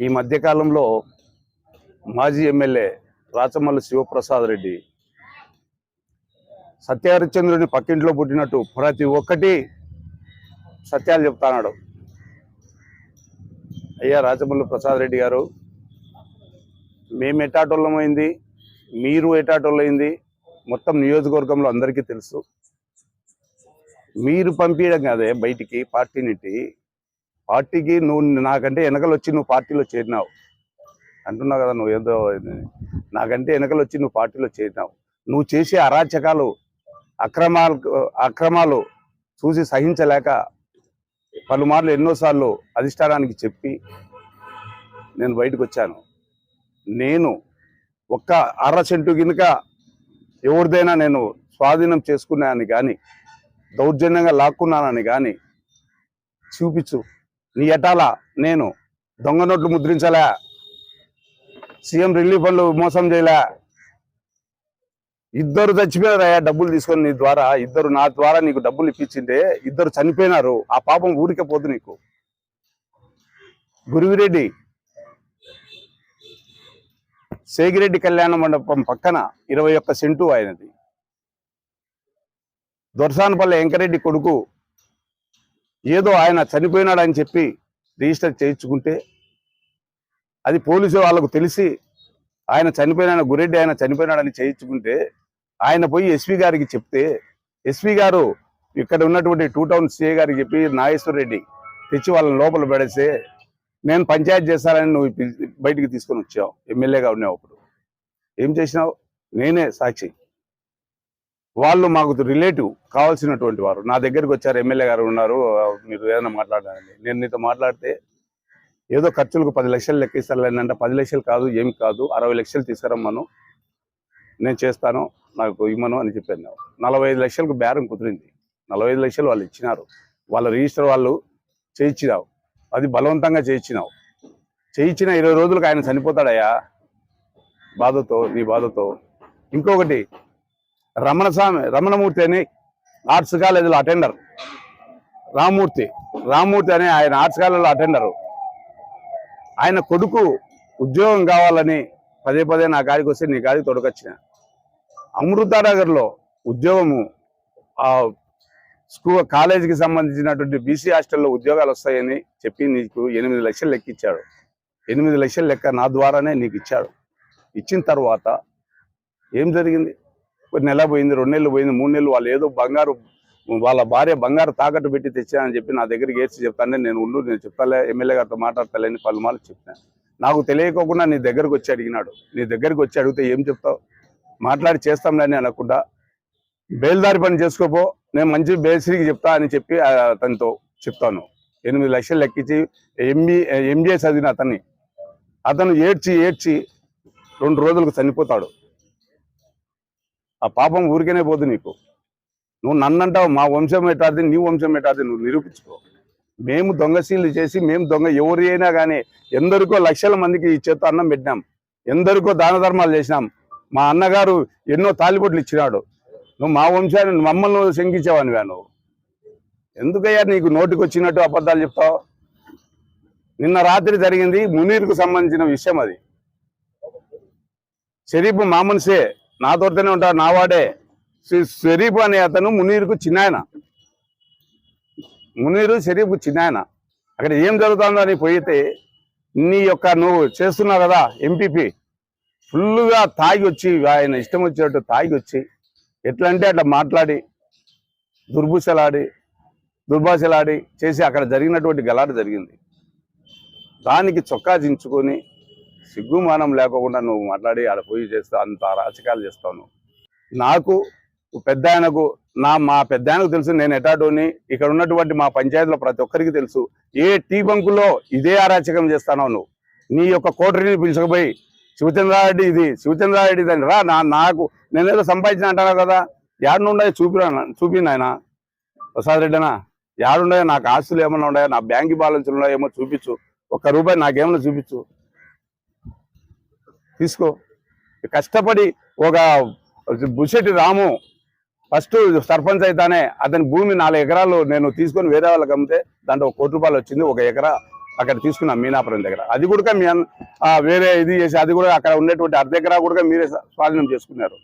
ఈ మధ్యకాలంలో మాజీ ఎమ్మెల్యే రాచమల్లి శివప్రసాద్ రెడ్డి సత్యహరిశ్చంద్రుని పక్కింట్లో పుట్టినట్టు ప్రతి ఒక్కటి సత్యాలు చెప్తాన్నాడు. అయ్యా రాచమల్లి ప్రసాద్ రెడ్డి గారు మేము ఎటాటోళ్ళమైంది మీరు ఎటాటోళ్ళైంది మొత్తం నియోజకవర్గంలో అందరికీ తెలుసు. మీరు పంపించడం కాదే బయటికి పార్టీనిటి పార్టీకి నువ్వు నాకంటే వెనకలు వచ్చి నువ్వు పార్టీలో చేరినావు. అంటున్నావు కదా నువ్వు ఏదో నాకంటే వెనకలు వచ్చి నువ్వు పార్టీలో చేరినావు. నువ్వు చేసే అరాచకాలు అక్రమాలు అక్రమాలు చూసి సహించలేక పలుమార్లు ఎన్నోసార్లు అధిష్టానానికి చెప్పి నేను బయటకు వచ్చాను నేను ఒక్క అర సెంటు గినుక ఎవరిదైనా నేను స్వాధీనం చేసుకున్నానని కానీ దౌర్జన్యంగా లాక్కున్నానని కానీ చూపించు. నీ ఎటాల నేను దొంగ నోట్లు ముద్రించలే. సీఎం రిలీఫ్ ఫండ్లు మోసం చేయలే. ఇద్దరు చచ్చిపోయారయ్యా డబ్బులు తీసుకొని నీ ద్వారా. ఇద్దరు నా ద్వారా నీకు డబ్బులు ఇప్పించిందే. ఇద్దరు చనిపోయినారు. ఆ పాపం ఊరికే పోదు నీకు. గురువిరెడ్డి సేగిరెడ్డి కళ్యాణ మండపం పక్కన ఇరవై ఒక్క సెంటు ఆయనది. దొరసానపల్లి వెంకరెడ్డి కొడుకు ఏదో ఆయన చనిపోయినాడని చెప్పి రిజిస్టర్ చేయించుకుంటే అది పోలీసు వాళ్ళకు తెలిసి ఆయన చనిపోయిన గురెడ్డి ఆయన చనిపోయినాడని చేయించుకుంటే ఆయన పోయి ఎస్పీ గారికి చెప్తే ఎస్పీ గారు ఇక్కడ ఉన్నటువంటి టూ టౌన్ సిఏ గారికి చెప్పి నాగేశ్వర రెడ్డి తెచ్చి వాళ్ళని లోపల పెడేస్తే నేను పంచాయత్ చేస్తానని నువ్వు బయటికి తీసుకొని వచ్చావు ఎమ్మెల్యేగా ఉన్నావు అప్పుడు. ఏం చేసినావు? నేనే సాక్షి. వాళ్ళు మాకు రిలేటివ్ కావాల్సినటువంటి వారు. నా దగ్గరికి వచ్చారు ఎమ్మెల్యే గారు ఉన్నారు మీరు ఏదైనా మాట్లాడాలని. నేను నీతో మాట్లాడితే ఏదో ఖర్చులకు పది లక్షలు లెక్కిస్తారంటే పది లక్షలు కాదు ఏమి కాదు అరవై లక్షలు తీసుకురమ్మను. నేను చేస్తాను నాకు ఇమ్మను అని చెప్పాను నలభై ఐదు లక్షలకు బేరం కుదిరింది. నలభై ఐదు లక్షలు వాళ్ళు ఇచ్చినారు. వాళ్ళ రిజిస్టర్ వాళ్ళు చేయించినావు. అది బలవంతంగా చేయించినావు. చేయించిన ఇరవై రోజులకు ఆయన చనిపోతాడయ్యా. బాధతో నీ బాధతో. ఇంకొకటి రమణస్వామి రమణమూర్తి అని ఆర్ట్స్ కాలేజీలో అటెండర్. రామ్మూర్తి రామ్మూర్తి అని ఆయన ఆర్ట్స్ కాలేజీలో అటెండరు. ఆయన కొడుకు ఉద్యోగం కావాలని పదే పదే నా కాడికి వస్తే నీ కాడికి తొడకొచ్చిన. అమృతానగర్లో ఉద్యోగము ఆ స్కూల్ కాలేజీకి సంబంధించినటువంటి బీసీ హాస్టల్లో ఉద్యోగాలు వస్తాయని చెప్పి నీకు ఎనిమిది లక్షలు లెక్క ఇచ్చాడు ఎనిమిది లక్షలు లెక్క నా ద్వారానే నీకు ఇచ్చాడు. ఇచ్చిన తర్వాత ఏం జరిగింది? నెల పోయింది రెండు నెలలు పోయింది మూడు నెలలు వాళ్ళు ఏదో బంగారు వాళ్ళ భార్య బంగారు తాకట్టు పెట్టి తెచ్చానని చెప్పి నా దగ్గరికి ఏడ్చి చెప్తానే నేను ఉండు నేను చెప్తాలే ఎమ్మెల్యే గారితో మాట్లాడతాలేని పలుమార్లు చెప్తాను. నాకు తెలియకోకుండా నీ దగ్గరకు వచ్చి అడిగినాడు. నీ దగ్గరికి వచ్చి అడిగితే ఏం చెప్తావు? మాట్లాడి చేస్తాంలేని అనకుండా బేల్దారి పని చేసుకోపో నేను మంచి బేసిరికి చెప్తా అని చెప్పి అతనితో చెప్తాను. ఎనిమిది లక్షలు లెక్కించి ఎంబీ ఎంబీఏ చదివిన అతన్ని. అతను ఏడ్చి ఏడ్చి రెండు రోజులకు చనిపోతాడు. ఆ పాపం ఊరికేనే పోదు నీకు. నువ్వు నన్నంటావు మా వంశం ఎటాది నీ వంశం ఎటాది నువ్వు నిరూపించుకో. మేము దొంగశీలు చేసి మేము దొంగ ఎవరి అయినా కానీ ఎందరికో లక్షల మందికి ఈ చేత అన్నం పెట్టినాం. ఎందరికో దాన ధర్మాలు చేసినాం. మా అన్నగారు ఎన్నో తాలిబొట్లు ఇచ్చినాడు. నువ్వు మా వంశాన్ని మమ్మల్ని నువ్వు శంకించావనివా నువ్వు? ఎందుకయ్యా నీకు నోటికి వచ్చినట్టు అబద్ధాలు చెప్తావు? నిన్న రాత్రి జరిగింది మునీర్కు సంబంధించిన విషయం అది. షరీఫ్ మా మనిషే నాతోనే ఉంటాడు నా వాడే. శ్రీ షరీఫ్ అనే అతను మునీర్కు చిన్నాయన. మునీరు షరీఫ్ చిన్నాయన. అక్కడ ఏం జరుగుతుందో అని పోయితే నీ యొక్క నువ్వు చేస్తున్నావు కదా ఎంపీపీ ఫుల్గా తాగి వచ్చి ఆయన ఇష్టం వచ్చినట్టు తాగి వచ్చి ఎట్లా అంటే అట్లా మాట్లాడి దుర్భుషలాడి దుర్భాషలాడి చేసి అక్కడ జరిగినటువంటి గలాట జరిగింది. దానికి చొక్కా దించుకొని సిగ్గుమానం లేకుండా నువ్వు మాట్లాడి ఆడ పోయి చేస్తా అంత రాచకాలు చేస్తావు నాకు పెద్ద ఆయనకు నా మా పెద్దానికి తెలుసు నేను ఎటాటోని ఇక్కడ ఉన్నటువంటి మా పంచాయతీలో ప్రతి ఒక్కరికి తెలుసు. ఏ టీ బంకులో ఇదే అరాచకం చేస్తానో నువ్వు. నీ యొక్క కోటరీని పిలుచుకుపోయి శివచంద్రారెడ్డి ఇది శివచంద్రారెడ్డి ఇది అని రా నా నాకు నేనేదో సంపాదించిన అంటాను కదా. యాడుండే చూపిరా చూపింది ఆయన. ప్రసాద్ రెడ్డినా? యాడుండే నాకు ఆస్తులు ఏమైనా ఉన్నాయో? నా బ్యాంక్ బ్యాలెన్స్లు ఏమో చూపించు. ఒక్క రూపాయి నాకేమైనా చూపించు. తీసుకో. కష్టపడి ఒక బుషెటి రాము. ఫస్ట్ సర్పంచ్ అయితేనే అతని భూమి నాలుగు ఎకరాలు నేను తీసుకొని వేరే వాళ్ళకి అమ్మితే దాంట్లో ఒక కోటి రూపాయలు వచ్చింది ఒక ఎకరా అక్కడ తీసుకున్నాం మీనాపురం దగ్గర. అది కూడా మీ వేరే ఇది చేసి అది కూడా అక్కడ ఉన్నటువంటి అర్ధ ఎకరా కూడా మీరే స్వాధీనం చేసుకున్నారు.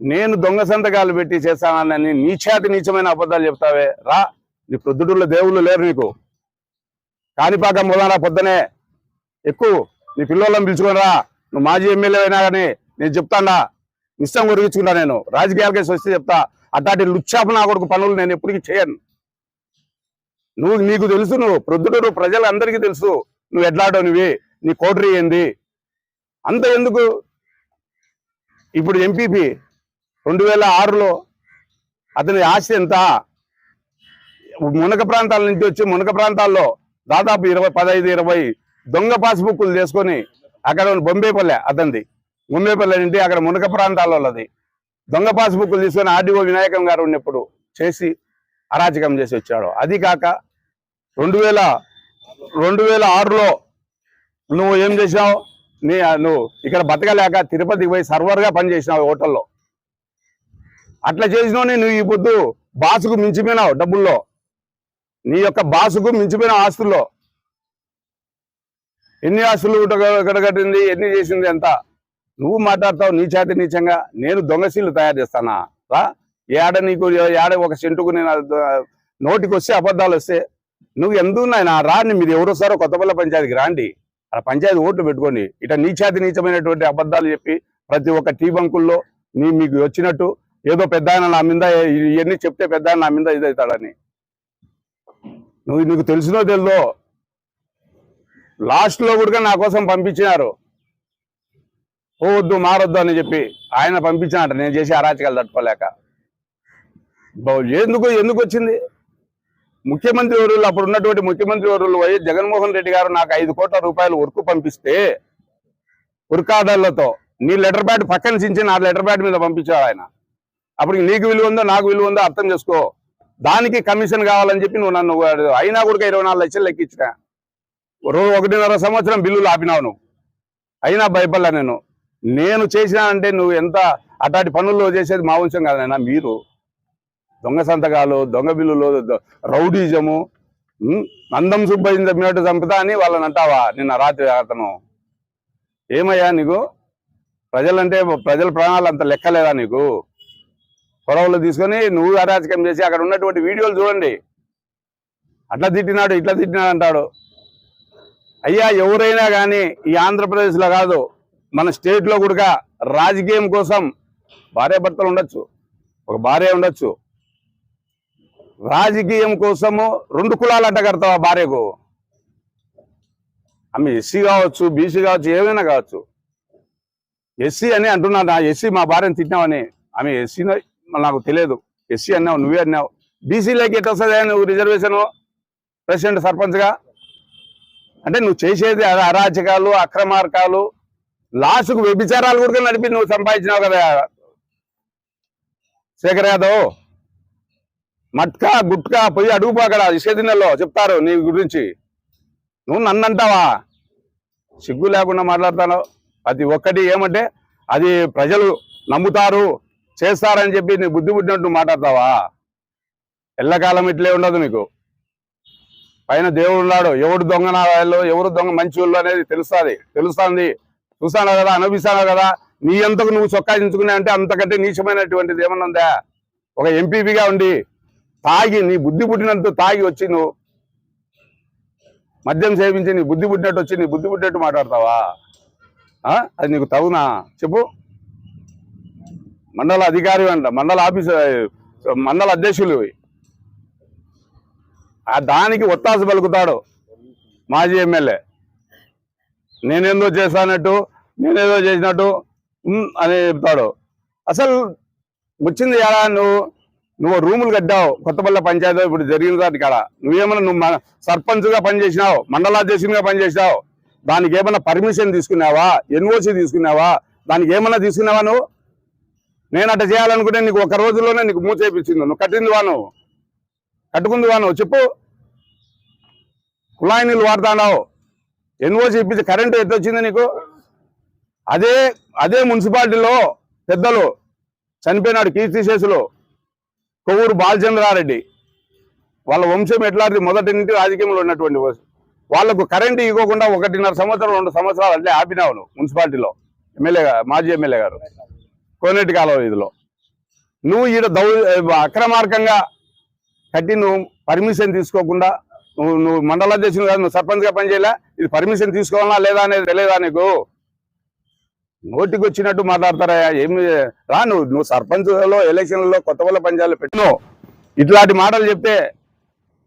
నేను దొంగ సంతకాలు పెట్టి చేస్తానని నీచాతి నీచమైన అబద్ధాలు చెప్తావే రా. నీ ప్రొద్దుటూళ్ళ దేవుళ్ళు లేరు నీకు. కాణిపాక మొదల పొద్దునే ఎక్కువ. నీ పిల్లలను పిలుచుకోరా. నువ్వు మాజీ ఎమ్మెల్యే అయినా కానీ నేను చెప్తాడా. ఇష్టం కొరిగించుకుంటా నేను. రాజకీయాలకేసి వస్తే చెప్తా. అట్లాంటి లుచ్చాప నా కొడుకు పనులు నేను ఎప్పటికీ చేయను. నువ్వు నీకు తెలుసు నువ్వు. ప్రొద్దుటూరు ప్రజలందరికీ తెలుసు. నువ్వు ఎట్లాడో నువ్వు నీ కోటరీ ఏంది? అంత ఎందుకు? ఇప్పుడు ఎంపీపీ రెండు వేల ఆరులో అతని ఆస్తి ఎంత? మునక ప్రాంతాల నుంచి వచ్చి మునక ప్రాంతాల్లో దాదాపు ఇరవై పదహైదు ఇరవై దొంగ పాస్బుక్లు తీసుకొని అక్కడ ఉన్న బొంబేపల్లె అతనిది. బొంబేపల్లె నుండి అక్కడ మునక ప్రాంతాల్లో ఉన్నది దొంగ పాస్బుక్లు తీసుకొని ఆర్డీఓ వినాయకం గారు ఉన్నప్పుడు చేసి అరాచకం చేసి వచ్చాడు. అది కాక రెండు వేల రెండు వేల ఆరులో నువ్వు ఏం చేసినావు? నీ నువ్వు ఇక్కడ బతకలేక తిరుపతికి పోయి సర్వర్గా పనిచేసినావు హోటల్లో. అట్లా చేసినోని నువ్వు ఈ పొద్దు బాసుకు మించిపోయినావు డబ్బుల్లో. నీ యొక్క బాసుకు మించిపోయిన ఆస్తుల్లో. ఎన్ని ఆస్తులు గడగట్టింది ఎన్ని చేసింది ఎంత నువ్వు మాట్లాడతావు నీ చేతి నీచంగా నేను దొంగశీలు తయారు చేస్తానా? రా ఏడ నీకు ఏడ ఒక సెంటుకు నేను నోటికి వస్తే అబద్ధాలు వస్తే నువ్వు ఎందుకు నాయన? రాని మీరు ఎవరు వస్తారో కొత్తపల్లి పంచాయతీకి రాండి. ఆ పంచాయతీ ఓట్లు పెట్టుకోండి. ఇట నీచాతి నీచమైనటువంటి అబద్ధాలు చెప్పి ప్రతి ఒక్క టీ బంకుల్లో నీ మీకు వచ్చినట్టు ఏదో పెద్ద ఆయన నా మీద ఇవన్నీ చెప్తే పెద్ద ఆయన నా మీద ఇదవుతాడని నువ్వు నీకు తెలిసినో తెలుదో లాస్ట్లో కూడా నా కోసం పంపించినారు. పోవద్దు మారొద్దు అని చెప్పి ఆయన పంపించినట. నేను చేసి అరాచకాలు తట్టుకోలేక. ఎందుకు ఎందుకు వచ్చింది? ముఖ్యమంత్రి వర్యులు అప్పుడు ఉన్నటువంటి ముఖ్యమంత్రి వర్యులు వైఎస్ జగన్మోహన్ రెడ్డి గారు నాకు ఐదు కోట్ల రూపాయలు వర్క్ పంపిస్తే వర్క్ నీ లెటర్ ప్యాడ్ పక్కన చించి నా లెటర్ ప్యాడ్ మీద పంపించాడు ఆయన. అప్పుడు నీకు విలువ ఉందో నాకు విలువ ఉందో అర్థం చేసుకో. దానికి కమిషన్ కావాలని చెప్పి నువ్వు నన్ను అయినా కూడా ఇరవై నాలుగు లక్షలు లెక్కించిన రోజు ఒకటిన్నర సంవత్సరం బిల్లులు ఆపినావు నువ్వు. అయినా భయపడలే నేను. నేను చేసినా అంటే నువ్వు ఎంత అట్లాంటి పనుల్లో చేసేది మా వంశం కాదనైనా మీరు. దొంగ సంతకాలు దొంగ బిల్లులు రౌడీజము నందం సుబ్బయ్య చంపినట్టు చంపుతా అని వాళ్ళని అంటావా నిన్న రాత్రి అతను. ఏమయ్యా నీకు? ప్రజలంటే ప్రజల ప్రాణాలు అంత లెక్కలేదా నీకు? పొడవులు తీసుకొని నువ్వు అరాచకం చేసి అక్కడ ఉన్నటువంటి వీడియోలు చూడండి. అట్లా తిట్టినాడు ఇట్లా తిట్టినాడు అంటాడు. అయ్యా ఎవరైనా కానీ ఈ ఆంధ్రప్రదేశ్లో కాదు మన స్టేట్లో కూడా రాజకీయం కోసం భార్య భర్తలు ఉండొచ్చు ఒక భార్య ఉండొచ్చు. రాజకీయం కోసము రెండు కులాలు అంట కడతావా భార్యకు. ఆమె ఎస్సీ కావచ్చు బీసీ కావచ్చు ఏమైనా కావచ్చు. ఎస్సీ అని అంటున్నాను ఎస్సీ మా భార్యను తిట్టినావని. ఆమె ఎస్సీ నాకు తెలియదు. ఎస్సీ అన్నావు నువ్వే అన్నావు. బీసీలోకి ఎట్లా వస్తుంది నువ్వు రిజర్వేషన్ ప్రెసిడెంట్ సర్పంచ్గా? అంటే నువ్వు చేసేది అరాచకాలు అక్రమార్కాలు లాస్ట్కు వ్యభిచారాలు కూడా నడిపి నువ్వు సంపాదించినావు కదా. శేఖర్ యాదవ్ మట్కా గుట్కా పోయి అడుగుపో అక్కడ ఇసేదిన్నెల్లో చెప్తారు నీ గురించి. నువ్వు నన్ను అంటావా సిగ్గు లేకుండా మాట్లాడతాను అది ఒక్కటి ఏమంటే అది ప్రజలు నమ్ముతారు చేస్తారని చెప్పి నీ బుద్ధి పుట్టినట్టు మాట్లాడతావా? ఎల్లకాలం ఇట్లే ఉండదు నీకు. పైన దేవుడు ఉన్నాడు. ఎవడు దొంగ వాళ్ళు ఎవరు దొంగ మంచి వాళ్ళు అనేది తెలుస్తుంది. తెలుస్తుంది. చూసాను కదా అనుభవిస్తాను కదా. నీ అంతకు నువ్వు చొక్కాయించుకునే అంటే అంతకంటే నీచమైనటువంటిది ఏమన్నా ఉందా? ఒక ఎంపీపీగా ఉండి తాగి నీ బుద్ధి పుట్టినంత తాగి వచ్చి నువ్వు మద్యం సేవించి నీ బుద్ధి పుట్టినట్టు వచ్చి నీ బుద్ధి పుట్టినట్టు మాట్లాడతావా? అది నీకు తగునా? చెప్పు. మండల అధికారి అంట మండల ఆఫీసు మండల అధ్యక్షులు దానికి ఒత్తాస పలుకుతాడు మాజీ ఎమ్మెల్యే. నేనేందో చేశానట్టు నేనేదో చేసినట్టు అని చెప్తాడు. అసలు వచ్చింది ఎలా నువ్వు? నువ్వు రూములు కట్టావు కొత్తపల్లి పంచాయతీ ఇప్పుడు జరిగిన దాని కాడ నువ్వేమన్నా నువ్వు మన- సర్పంచ్గా పనిచేసినావు మండలాధ్యక్షునిగా పనిచేసినావు దానికి ఏమన్నా పర్మిషన్ తీసుకున్నావా? ఎన్ఓసి తీసుకున్నావా? దానికి ఏమన్నా తీసుకున్నావా నువ్వు? నేను అట్ట చేయాలనుకుంటే నీకు ఒక రోజులోనే నీకు మూచేపించింది నువ్వు కట్టింది వా నువ్వు. కట్టుకుంది నువ్వు చెప్పు. కుళాయి నీళ్ళు వాడుతున్నావు ఎన్ఓసి ఇప్పించి కరెంటు ఎంత వచ్చింది నీకు? అదే అదే మున్సిపాలిటీలో పెద్దలు చనిపోయినాడు కీర్తిశేషులు కొవ్వూరు బాలచంద్రారెడ్డి. వాళ్ళ వంశం ఎట్లాంటి మొదటి నుండి రాజకీయంలో ఉన్నటువంటి వా- వాళ్ళకు కరెంటు ఇవ్వకుండా ఒకటిన్నర సంవత్సరం రెండు సంవత్సరాలు అంటే ఆపినావు మున్సిపాలిటీలో. ఎమ్మెల్యే మాజీ ఎమ్మెల్యే గారు. కోనేటి కాలువ ఇదిలో నువ్వు ఈడ దౌ అక్రమార్గంగా కట్టి నువ్వు పర్మిషన్ తీసుకోకుండా నువ్వు నువ్వు మండలాధ్యక్షుడు కాదు నువ్వు సర్పంచ్గా పనిచేయలే? ఇది పర్మిషన్ తీసుకోవాలా లేదా అనేది తెలియదా నీకు? నోటికి వచ్చినట్టు మాట్లాడతారా ఏమి రా నువ్వు నువ్వు సర్పంచ్లో ఎలక్షన్లలో కొత్త వాళ్ళ పంచాయతీలో పెట్టినావు ఇట్లాంటి మాటలు చెప్తే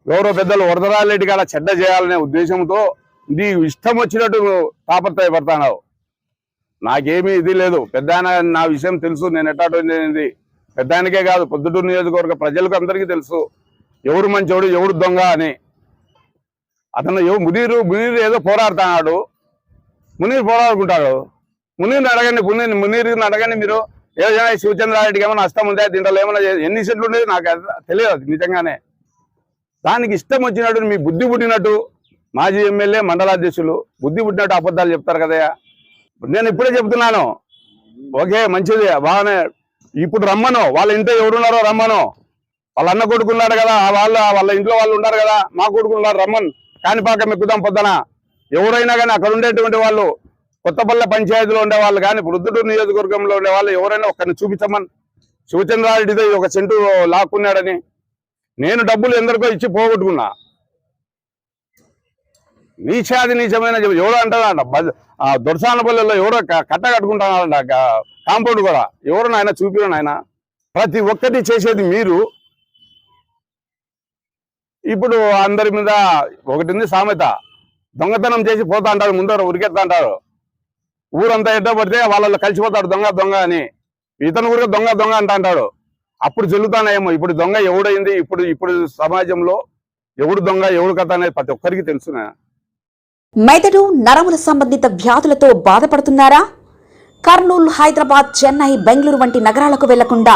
ఎవరో పెద్దలు వరదరారెడ్డి కాడ చెడ్డ చేయాలనే ఉద్దేశంతో నీ ఇష్టం వచ్చినట్టు నువ్వు తాపత్రయపడతావు నాకేమీ ఇది లేదు. పెద్ద నా విషయం తెలుసు నేను ఎట్లాంటి పెద్ద ఆయనకే కాదు పొద్దుటూరు నియోజకవర్గ ప్రజలకు అందరికీ తెలుసు. ఎవరు మంచోడు ఎవడు దొంగ అని. అతను ఎవరు మునీరు మునీరు ఏదో పోరాడుతున్నాడు. మునీరు పోరాడుకుంటాడు. మునీర్ని అడగండి మునీర్ మునీర్ని అడగండి మీరు. ఏదైనా శివచంద్రారెడ్డికి ఏమైనా నష్టం ఉందా? దీంట్లో ఏమైనా ఎన్ని సెట్లు ఉండేది నాకు అది తెలియదు నిజంగానే. దానికి ఇష్టం వచ్చినట్టు మీ బుద్ధి పుట్టినట్టు మాజీ ఎమ్మెల్యే మండలాధ్యక్షులు బుద్ధి పుట్టినట్టు అబద్ధాలు చెప్తారు కదయ్యా నేను ఇప్పుడే చెప్తున్నాను. ఓకే మంచిది బాగానే. ఇప్పుడు రమ్మను. వాళ్ళ ఇంట్లో ఎవరున్నారో రమ్మను. వాళ్ళ అన్న కొడుకున్నాడు కదా ఆ వాళ్ళ వాళ్ళ ఇంట్లో వాళ్ళు ఉన్నారు కదా మా కొడుకున్నారు రమ్మన్. కాణిపాకం ఎక్కుదాం పొద్దున. ఎవరైనా కానీ అక్కడ ఉండేటువంటి వాళ్ళు కొత్తపల్లె పంచాయతీలో ఉండేవాళ్ళు కానీ వృద్ధుడు నియోజకవర్గంలో ఉండేవాళ్ళు ఎవరైనా ఒకరిని చూపించమని. శివచంద్రారెడ్డితో ఒక సెంటు లాక్కున్నాడని. నేను డబ్బులు ఎందరికో ఇచ్చి పోగొట్టుకున్నా. నీచాది నీచమైన చెప్పు. ఎవడో అంటాడంట ఆ ఎవరో కట్ట కట్టుకుంటానంట కాంపౌండ్ కూడా. ఎవరు నాయన చూపిరు నాయన. ప్రతి ఒక్కటి చేసేది మీరు. ఇప్పుడు అందరి మీద ఒకటి ఉంది సామెత. దొంగతనం చేసి పోతా అంటారు ముందర ఉరికెత్తా అంటారు. ఊరంతా ఎడ్డ పడితే కలిసిపోతాడు దొంగ దొంగ అని. ఇతను ఊరికే దొంగ దొంగ అంట అంటాడు. అప్పుడు చెల్లుతానేమో ఇప్పుడు దొంగ ఎవడైంది ఇప్పుడు ఇప్పుడు సమాజంలో ఎవడు దొంగ ఎవడు కథ అనేది ప్రతి ఒక్కరికి తెలుసునా? మెదడు నరముల సంబంధిత వ్యాధులతో బాధపడుతున్నారా? కర్నూలు హైదరాబాద్ చెన్నై బెంగళూరు వంటి నగరాలకు వెళ్ళకుండా